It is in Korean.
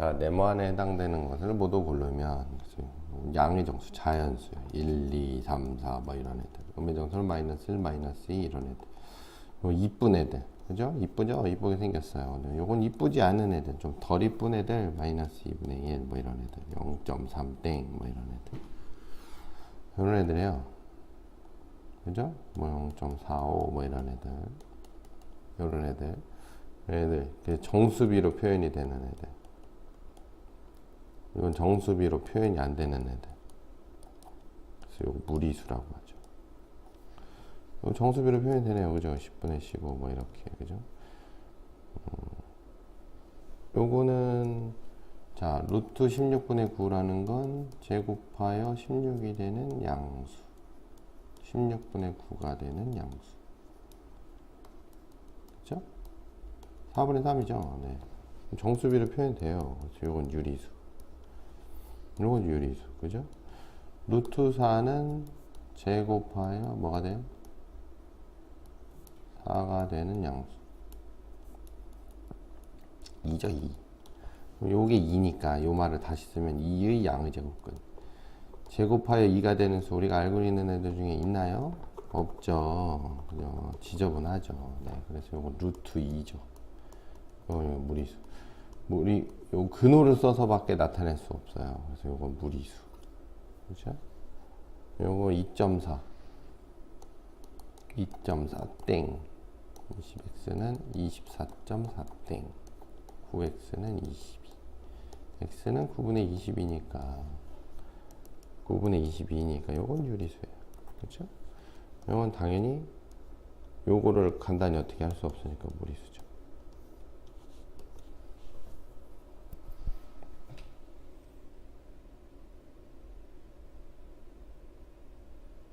자, 네모 안에 해당되는 것을 모두 고르면 양의 정수, 자연수 1, 2, 3, 4 뭐 이런 애들. 음의 정수는 마이너스 1, 마이너스 2 이런 애들. 요 이쁜 애들. 그죠? 이쁘죠? 이쁘게 생겼어요. 요건 이쁘지 않은 애들, 좀 덜 이쁜 애들, 마이너스 2분의 1, 뭐 이런 애들, 0.3 땡, 뭐 이런 애들. 이런 애들이에요. 그죠? 뭐 0.45, 뭐 이런 애들. 이런 애들. 얘들, 그 정수비로 표현이 되는 애들. 이건 정수비로 표현이 안 되는 애들. 그래서 이거 무리수라고 하죠. 이거 정수비로 표현이 되네요. 그죠? 10분의 15, 뭐 이렇게. 그죠? 음, 요거는, 자, 루트 16분의 9라는 건 제곱하여 16이 되는 양수. 16분의 9가 되는 양수. 그죠? 4분의 3이죠. 네. 정수비로 표현돼요. 그래서 요건 유리수. 요건 유리수. 그죠? 루트 4는 제곱하여 뭐가 돼요? 4가 되는 양수. 2죠, 2. 요게 2니까 요 말을 다시 쓰면 2의 양의 제곱근. 제곱하여 2가 되는 수 우리가 알고 있는 애들 중에 있나요? 없죠. 그죠? 지저분하죠. 네, 그래서 요거 루트 2죠. 요, 요 무리수. 무리 요 근호를 써서밖에 나타낼 수 없어요. 그래서 요건 무리수. 그죠? 요거 2.4. 2.4 땡. 20x는 24.4 땡. 9x는 22. x는 9분의 20이니까 9분의 22니까 요건 유리수예요. 그렇죠? 요건 당연히 요거를 간단히 어떻게 할 수 없으니까 무리수죠.